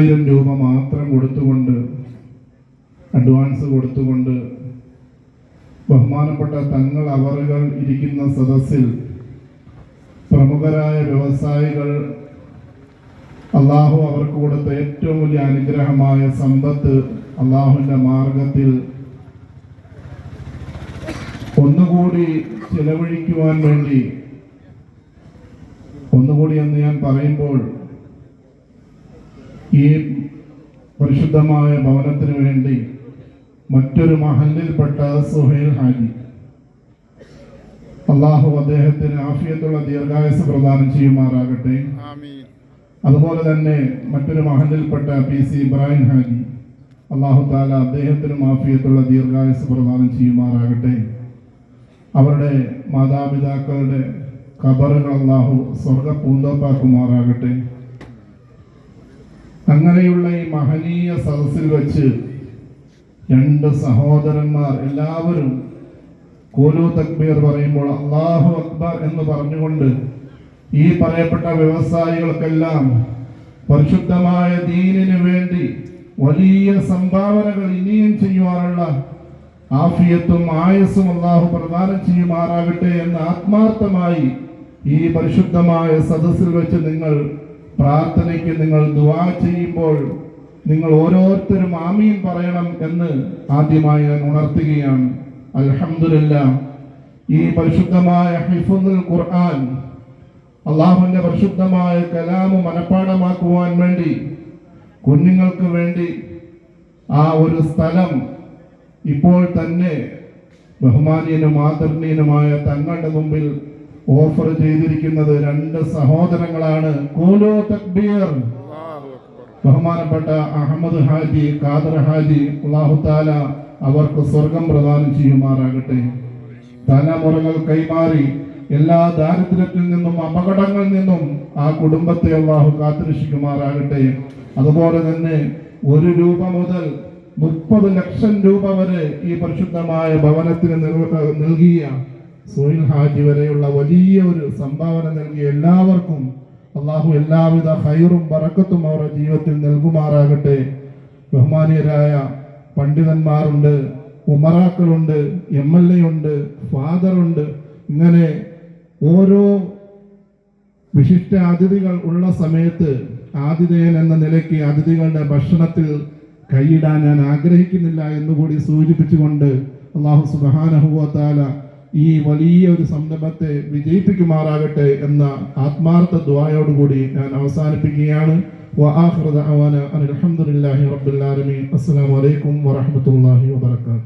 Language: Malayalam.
ആയിരം രൂപ മാത്രം കൊടുത്തുകൊണ്ട് അഡ്വാൻസ് കൊടുത്തുകൊണ്ട് ബഹുമാനപ്പെട്ട തങ്ങൾ അവറുകൾ ഇരിക്കുന്ന സദസ്സിൽ പ്രമുഖരായ വ്യവസായികൾ അള്ളാഹു അവർക്ക് കൊടുത്ത ഏറ്റവും വലിയ അനുഗ്രഹമായ സമ്പത്ത് അള്ളാഹുവിന്റെ മാർഗത്തിൽ ഒന്നുകൂടി ചെലവഴിക്കുവാൻ വേണ്ടി ഒന്നുകൂടി എന്ന് ഞാൻ പറയുമ്പോൾ ഈ പരിശുദ്ധമായ ഭവനത്തിന് വേണ്ടി മറ്റൊരു മഹലിൽപ്പെട്ട സുഹൈൽ ഹാജി. അള്ളാഹു അദ്ദേഹത്തിന് ആഫിയത്തുള്ള ദീർഘായുസ് പ്രദാനം ചെയ്യുമാറാകട്ടെ. അതുപോലെ തന്നെ മറ്റൊരു മഹലിൽപ്പെട്ട പി സി ഇബ്രാഹിം ഹാജി. അള്ളാഹു താല അദ്ദേഹത്തിനും ആഫിയത്തുള്ള ദീർഘായുസ് പ്രദാനം ചെയ്യുമാറാകട്ടെ. അവരുടെ മാതാപിതാക്കളുടെ ഖബറുകൾ അള്ളാഹു സ്വർഗ പൂന്തോപ്പാക്കുമാറാകട്ടെ അങ്ങനെയുള്ള ഈ മഹനീയ സദസ്സിൽ വെച്ച് രണ്ട് സഹോദരന്മാർ എല്ലാവരും കോലു തക്ബീർ പറയുമ്പോൾ അള്ളാഹു അക്ബർ എന്ന് പറഞ്ഞുകൊണ്ട് ഈ പറയപ്പെട്ട വ്യവസായികൾക്കെല്ലാം പരിശുദ്ധമായ ദീനിനു വേണ്ടി വലിയ സംഭാവനകൾ ഇനിയും ചെയ്യുവാനുള്ള ആഫിയത്തും ആയസും അള്ളാഹു പ്രദാനം ചെയ്യുമാറാകട്ടെ എന്ന് ആത്മാർത്ഥമായി ഈ പരിശുദ്ധമായ സദസ്സിൽ വെച്ച് നിങ്ങൾ പ്രാർത്ഥനയ്ക്ക് നിങ്ങൾ ദുവാ ചെയ്യുമ്പോൾ നിങ്ങൾ ഓരോരുത്തരും ആമീൻ പറയണം എന്ന് ആദ്യമായി ഞാൻ ഉണർത്തുകയാണ്. അൽഹംദുലില്ല. ഈ പരിശുദ്ധമായ ഹിഫുൽ ഖുർആൻ അള്ളാഹുവിന്റെ പരിശുദ്ധമായ കലാമ് മനഃപ്പാടമാക്കുവാൻ വേണ്ടി കുഞ്ഞുങ്ങൾക്ക് വേണ്ടി ആ ഒരു സ്ഥലം ഇപ്പോൾ തന്നെ ബഹുമാനീയനും ആദരണീയനുമായ തങ്ങളുടെ മുമ്പിൽ ഓഫർ ചെയ്തിരിക്കുന്നത് രണ്ട് സഹോദരങ്ങളാണ്. കൂലോ തക്ബീർ. ബഹുമാനപ്പെട്ട അഹമ്മദ് ഹാജി ഖാദർ ഹാജി അള്ളാഹുത്താല അവർക്ക് സ്വർഗം പ്രദാനം ചെയ്യുമാറാകട്ടെ. തലമുറകൾ കൈമാറി എല്ലാ ദാരിദ്ര്യത്തിൽ നിന്നും അപകടങ്ങളിൽ നിന്നും ആ കുടുംബത്തെ അള്ളാഹു കാത്തുരക്ഷിക്കുമാറാകട്ടെ. അതുപോലെ തന്നെ ഒരു രൂപ മുതൽ മുപ്പത് ലക്ഷം രൂപ വരെ ഈ പരിശുദ്ധമായ ഭവനത്തിന് നൽകിയ സുഹൈൽ ഹാജി വരെയുള്ള വലിയ ഒരു സംഭാവന നൽകിയ എല്ലാവർക്കും അള്ളാഹു എല്ലാവിധ ഹൈറും പറക്കത്തും അവരുടെ ജീവിതത്തിൽ നൽകുമാറാകട്ടെ. ബഹുമാനീയരായ പണ്ഡിതന്മാരുണ്ട് ഉമറാക്കളുണ്ട് എം എൽ എ ഉണ്ട് ഫാദറുണ്ട്. ഇങ്ങനെ ഓരോ വിശിഷ്ട അതിഥികൾ ഉള്ള സമയത്ത് ആതിഥേയൻ എന്ന നിലയ്ക്ക് അതിഥികളുടെ ഭക്ഷണത്തിൽ കൈയിടാൻ ഞാൻ ആഗ്രഹിക്കുന്നില്ല എന്നുകൂടി സൂചിപ്പിച്ചുകൊണ്ട് അള്ളാഹു സുബാനഹുവത്താല ഈ വലിയ ഒരു സംരംഭത്തെ വിജയിപ്പിക്കുമാറാകട്ടെ എന്ന ആത്മാർത്ഥ ദ്വായോടുകൂടി ഞാൻ അവസാനിപ്പിക്കുകയാണ് وآخر دعوانا أن الحمد لله رب العالمين السلام عليكم ورحمة الله وبركاته